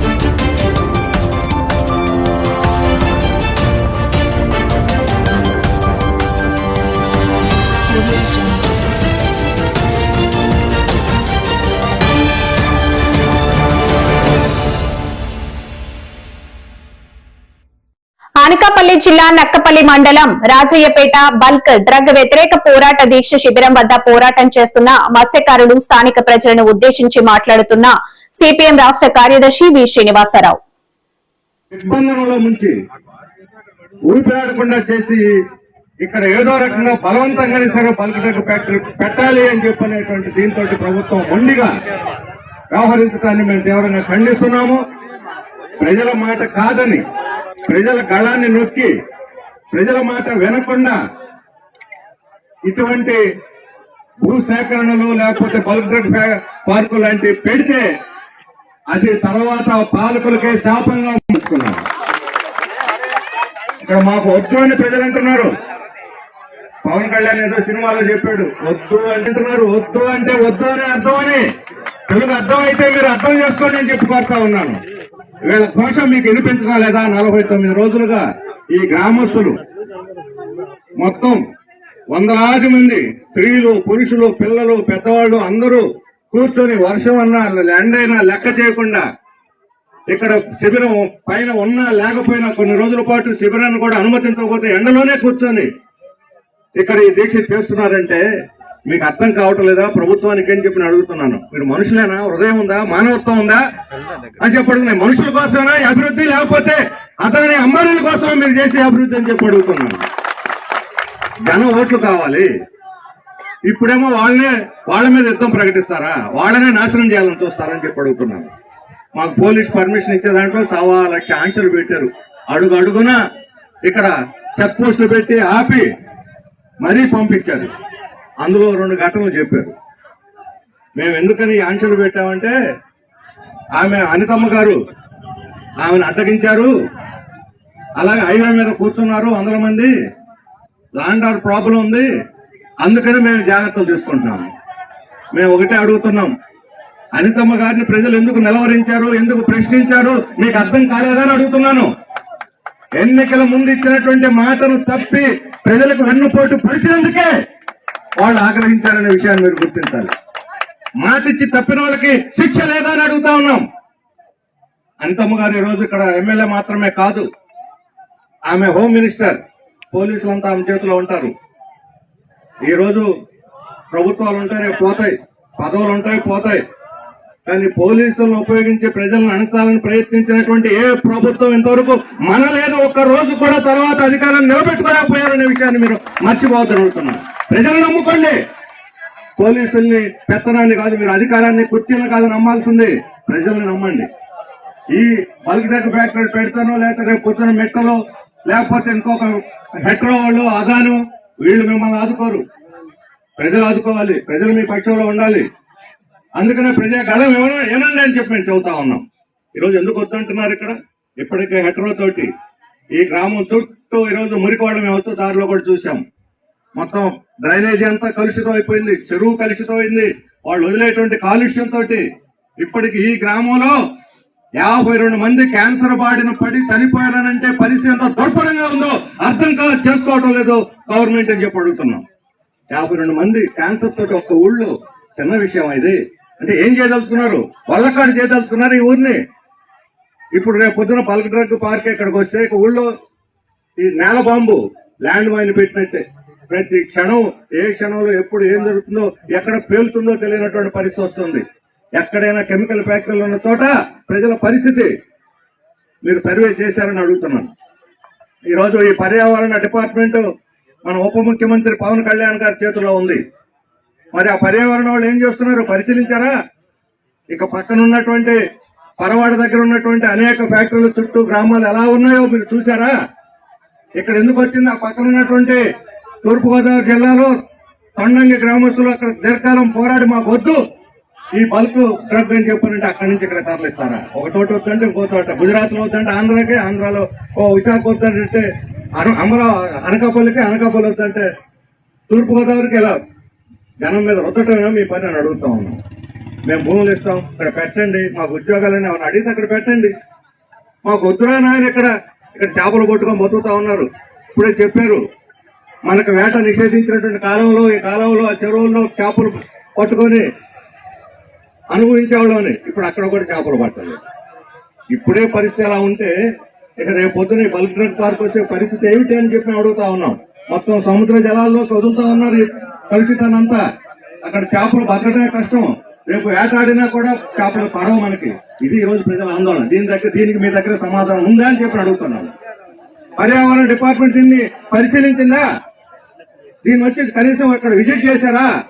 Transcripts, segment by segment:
Thank you. Anakapalli జిల్లా నక్కపల్లి మండలం Rajayyapeta bulk drug వ్యతిరేక పోరాట దీక్ష శిబిరం వద్ద పోరాటం చేస్తున్న మత్స్యకారులు స్థానిక ప్రజలను ఉద్దేశించి మాట్లాడుతున్న సిపిఎం రాష్ట్ర కార్యదర్శి వి శ్రీనివాసరావు. ఊపిరాడకుండా చేసి ఇక్కడ ఏదో రకంగా బలవంతంగానే సరే బల్క్ ఫ్యాక్టరీ పెట్టాలి అని చెప్పనేటువంటి దీంతో ప్రభుత్వం మొండిగా వ్యవహరించడాన్ని మేము తీవ్రంగా ఖండిస్తున్నాము. ప్రజల మాట కాదని ప్రజల గళాన్ని నొక్కి ప్రజల మాట వినకుండా ఇటువంటి భూసేకరణలు లేకపోతే బల్క్ పార్కు లాంటివి పెడితే అది తర్వాత పాలకులకే శాపంగా ఉంచుకున్నారు ఇక్కడ మాకు వద్దు అని ప్రజలు అంటున్నారు. పవన్ కళ్యాణ్ ఏదో సినిమాలో చెప్పాడు వద్దు అంటున్నారు వద్దు అంటే వద్దు అని అర్థం అని తెలుగు అర్థం అయితే మీరు అర్థం చేసుకోండి అని చెప్పి కోరుతా ఉన్నాను. వీళ్ళ ఘోష మీకు వినిపించడం లేదా నలభై తొమ్మిది రోజులుగా ఈ గ్రామస్తులు మొత్తం వందలాది మంది స్త్రీలు పురుషులు పిల్లలు పెద్దవాళ్ళు అందరూ కూర్చొని వర్షం అన్నా ఎండ అయినా లెక్క చేయకుండా ఇక్కడ శిబిరం పైన ఉన్నా లేకపోయినా కొన్ని రోజుల పాటు శిబిరాన్ని కూడా అనుమతించకపోతే ఎండలోనే కూర్చొని ఇక్కడ ఈ దీక్ష చేస్తున్నారంటే మీకు అర్థం కావటం లేదా? ప్రభుత్వానికి అని చెప్పి అడుగుతున్నాను? మీరు మనుషులేనా? హృదయం ఉందా? మానవత్వం ఉందా? అని చెప్పి అడుగుతున్నాను. మనుషుల కోసమేనా? అభివృద్ధి? లేకపోతే అతని అమ్మాయిల కోసం మీరు చేసే అభివృద్ధి అని చెప్పి అడుగుతున్నాను. జనం ఓట్లు కావాలి. ఇప్పుడేమో వాళ్ళనే వాళ్ళ మీద యుద్ధం ప్రకటిస్తారా? వాళ్ళనే నాశనం చేయాలని చూస్తారని చెప్పి అడుగుతున్నాను. మాకు పోలీస్ పర్మిషన్ ఇచ్చే దాంట్లో సవా లక్ష ఆంక్షలు పెట్టారు. అడుగు అడుగున ఇక్కడ చెక్ పోస్టులు పెట్టి ఆపి మరీ పంపించారు. అందులో రెండు ఘటనలు చెప్పారు. మేము ఎందుకని ఆంక్షలు పెట్టామంటే ఆమె అనితమ్మ గారు ఆమెను అడ్డగించారు. అలాగే హైవే మీద కూర్చున్నారు వందల మంది. లాండ్ ఆర్ ప్రాబ్లం ఉంది. అందుకని మేము జాగ్రత్తలు తీసుకుంటున్నాము మేము ఒకటే అడుగుతున్నాం. అనితమ్మ గారిని ప్రజలు ఎందుకు నిలవరించారు? ఎందుకు ప్రశ్నించారు? మీకు అర్థం కాలేదని అడుగుతున్నాను. ఎన్నికల ముందు ఇచ్చినటువంటి మాటను తప్పి ప్రజలకు వెన్నుపోటు పరిచినందుకే వాళ్ళు ఆగ్రహించారనే విషయాన్ని మీరు గుర్తించాలి. మాట తప్పిన వాళ్ళకి శిక్ష లేదా అని అడుగుతా ఉన్నాం. అనితమ్మ గారు ఈరోజు రోజు ఇక్కడ ఎమ్మెల్యే మాత్రమే కాదు ఆమె హోమ్ మినిస్టర్ పోలీసులంతా ఆమె చేతిలో ఉంటారు. ఈరోజు ప్రభుత్వాలు ఉంటాయి పోతాయి పదవులు ఉంటాయి పోతాయి. కానీ పోలీసులను ఉపయోగించి ప్రజలను అణచాలని ప్రయత్నించినటువంటి ఏ ప్రభుత్వం ఇంతవరకు మన లేదు ఒక్క రోజు కూడా తర్వాత అధికారాన్ని నిలబెట్టుకోలేకపోయారనే విషయాన్ని మీరు మర్చిపోవద్దని అడుగుతున్నాను ప్రజలను నమ్ముకోండి. పోలీసుల్ని పెత్తనాన్ని కాదు మీరు అధికారాన్ని కుర్చీలను కాదు నమ్మాల్సింది ప్రజల్ని నమ్మండి. ఈ బల్క్ ఫ్యాక్టరీ పెడతానో లేకపోతే రేపు పొద్దున మెట్టలో లేకపోతే ఇంకొక హెట్రో వాళ్ళు అదాను వీళ్ళు మిమ్మల్ని ఆదుకోరు. ప్రజలు ఆదుకోవాలి ప్రజలు మీ పక్షంలో ఉండాలి. అందుకనే ప్రజా ఏమైనా ఏమన్నా ఏనండి అని చెప్పి మేము చెబుతా ఉన్నాం. ఈరోజు ఎందుకు వద్దంటున్నారు ఇక్కడ? ఇప్పటికే హెట్రో తోటి ఈ గ్రామం చుట్టూ ఈరోజు మురికోవడం మేము అవుతూ దారిలో కూడా చూసాం మొత్తం డ్రైనేజీ అంతా కలుషితం అయిపోయింది చెరువు కలుషితం అయింది. వాళ్ళు వదిలేటువంటి కాలుష్యంతో ఇప్పటికి ఈ గ్రామంలో యాభై రెండు మంది క్యాన్సర్ బాడిన పడి చనిపోయారనంటే పరిస్థితి ఎంత దుర్భరంగా ఉందో అర్థం కా చేసుకోవటం లేదు. గవర్నమెంట్ అని చెప్పి అడుగుతున్నాం? యాభై రెండు మంది క్యాన్సర్ తోటి ఒక్క ఊళ్ళో చిన్న విషయం ఇది. అంటే ఏం చేయదలుచుకున్నారు? వల్లకాడు చేయదలుచుకున్నారు ఈ ఊరిని. ఇప్పుడు రేపు పొద్దున పల్కడ్రగ్ పార్క్ ఇక్కడికి వస్తే ఇక ఊళ్ళో ఈ నేల బాంబు ల్యాండ్ మైన్ పెట్టినట్టే. ప్రతి క్షణం ఏ క్షణంలో ఎప్పుడు ఏం జరుగుతుందో ఎక్కడ పేలుతుందో తెలియనటువంటి పరిస్థితి వస్తుంది. ఎక్కడైనా కెమికల్ ఫ్యాక్టరీలు ఉన్న చోట ప్రజల పరిస్థితి మీరు సర్వే చేశారని అడుగుతున్నాను. ఈరోజు ఈ పర్యావరణ డిపార్ట్మెంట్ మన ఉప ముఖ్యమంత్రి పవన్ కళ్యాణ్ గారి చేతిలో ఉంది. మరి ఆ పర్యావరణ వాళ్ళు ఏం చేస్తున్నారు? పరిశీలించారా? ఇక పక్కన ఉన్నటువంటి పరవాడ దగ్గర ఉన్నటువంటి అనేక ఫ్యాక్టరీల చుట్టూ గ్రామాలు ఎలా ఉన్నాయో మీరు చూసారా ఇక్కడ ఎందుకు వచ్చింది? ఆ పక్కన ఉన్నటువంటి తూర్పుగోదావరి జిల్లాలో తొండంగి గ్రామస్తులు అక్కడ దీర్ఘకాలం పోరాడి మాకు వద్దు ఈ బల్క్ డ్రగ్ అని చెప్పారంటే అక్కడి నుంచి ఇక్కడ తరలిస్తారా ఒక చోట వద్దంటే ఇంకో చోట. గుజరాత్లో వద్దంటే ఆంధ్రాకి ఆంధ్రాలో ఓ విశాఖ వద్దంటే అమరా అనకాపల్లికి అనకాపల్లి వద్దంటే తూర్పుగోదావరికి ఎలా జనం మీద రుద్దటమే మీ పని అని అడుగుతా ఉన్నాం. మేము భూములు ఇస్తాం ఇక్కడ పెట్టండి మాకు ఉద్యోగాలని ఏమైనా అడిగితే అక్కడ పెట్టండి. మాకు వద్దురా నాయన ఇక్కడ ఇక్కడ చేపలు పట్టుకొని బతుకుతా ఉన్నారు. ఇప్పుడే చెప్పారు మనకు వేట నిషేధించినటువంటి కాలంలో ఈ కాలంలో ఆ చెరువుల్లో చేపలు పట్టుకొని అనుభవించేవాళ్ళని ఇప్పుడు అక్కడ కూడా చేపలు పట్టలేదు. ఇప్పుడే పరిస్థితి అలా ఉంటే ఇక రేపు పొద్దున బల్క్ డ్రగ్ పార్క్ వచ్చే పరిస్థితి ఏమిటి అని చెప్పి అడుగుతా ఉన్నాం. మొత్తం సముద్ర జలాల్లో వదులుతా ఉన్నారు. ఈ అక్కడ చేపలు బతకడమే కష్టం. రేపు వేటాడినా కూడా చేపలు పడవు మనకి. ఇది ఈ రోజు ప్రజల ఆందోళన. దీని దగ్గర దీనికి మీ దగ్గర సమాధానం ఉందా అని చెప్పి అడుగుతున్నాను. పర్యావరణ డిపార్ట్మెంట్ దీన్ని పరిశీలించిందా? దీన్ని వచ్చి కనీసం అక్కడ విజిట్ చేశారా?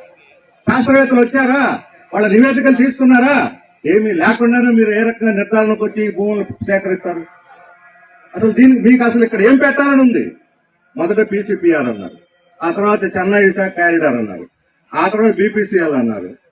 శాస్త్రవేత్తలు వచ్చారా? వాళ్ళ నివేదికలు తీసుకున్నారా? ఏమీ లేకుండానే మీరు ఏ రకంగా నిర్ధారణకు వచ్చి భూములు సేకరిస్తారు? అసలు దీనికి మీకు అసలు ఇక్కడ ఏం పెట్టాలని ఉంది? మొదట పీసీపీఆర్ అన్నారు. ఆ తర్వాత చెన్నై విశాఖ కారిడార్ అన్నారు. ఆ తర్వాత బీపీసీఎల్ అన్నారు.